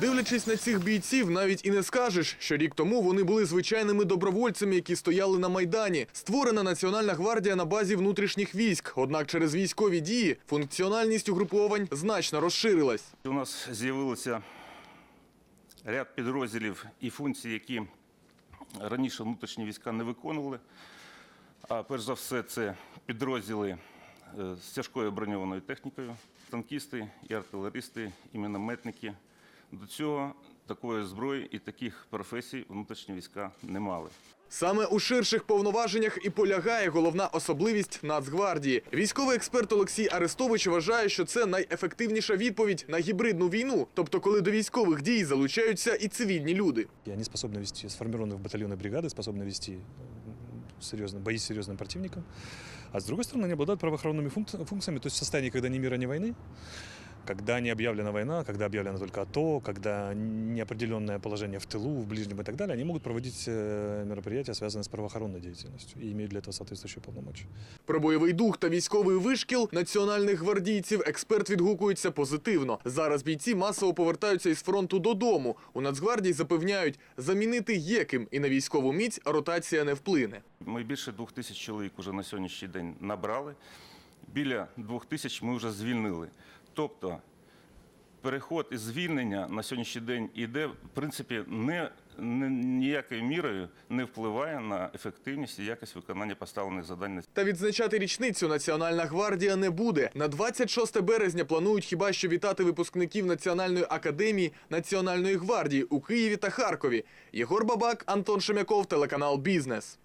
Дивлячись на цих бійців, навіть і не скажеш, що рік тому вони були звичайними добровольцями, які стояли на майдані. Створена Національна гвардія на базі внутрішніх військ. Однак через військові дії функціональність угруповань значно розширилась. У нас з'явилося ряд підрозділів і функцій, які раніше внутрішні війська не виконували. А перш за все, це підрозділи з тяжкою броньованою технікою, танкісти і артилеристи, і мінометники. До цього такої зброї і таких професій внутрішні війська не мали. Саме у ширших повноваженнях і полягає головна особливість Нацгвардії. Військовий експерт Олексій Арестович вважає, що це найефективніша відповідь на гібридну війну, тобто коли до військових дій залучаються і цивільні люди. И они способны вести, сформированные в батальоны бригады, способны вести м, серьезно, бои с серьезным противником. А с другой стороны, они обладают правоохранными функци- функциями, то есть в состоянии, когда ни мира, ни войны, когда не объявлена война, когда объявлено только АТО, когда неопределенное положение в тылу, в ближнем и так далее, они могут проводить э, мероприятия, связанные с правоохранной деятельностью, и имеют для этого соответствующие полномочия. Про бойовий дух та військовий вишкіл національних гвардійців експерт відгукується позитивно. Зараз бійці масово повертаються із фронту додому. У Нацгвардії запевняють, замінити є ким, і на військову міць ротація не вплине. Ми більше двох тисяч чоловік вже на сьогоднішній день набрали. Біля двох тисяч ми вже звільнили. Тобто переход і звільнення на сьогоднішній день іде, в принципі, не, не ніякою мірою не впливає на ефективність і якість виконання поставлених завдань. Та відзначати річницю Національна гвардія не буде. На 26 березня планують хіба що вітати випускників Національної академії Національної гвардії у Києві та Харкові. Єгор Бабак, Антон Шемяков, телеканал Бізнес.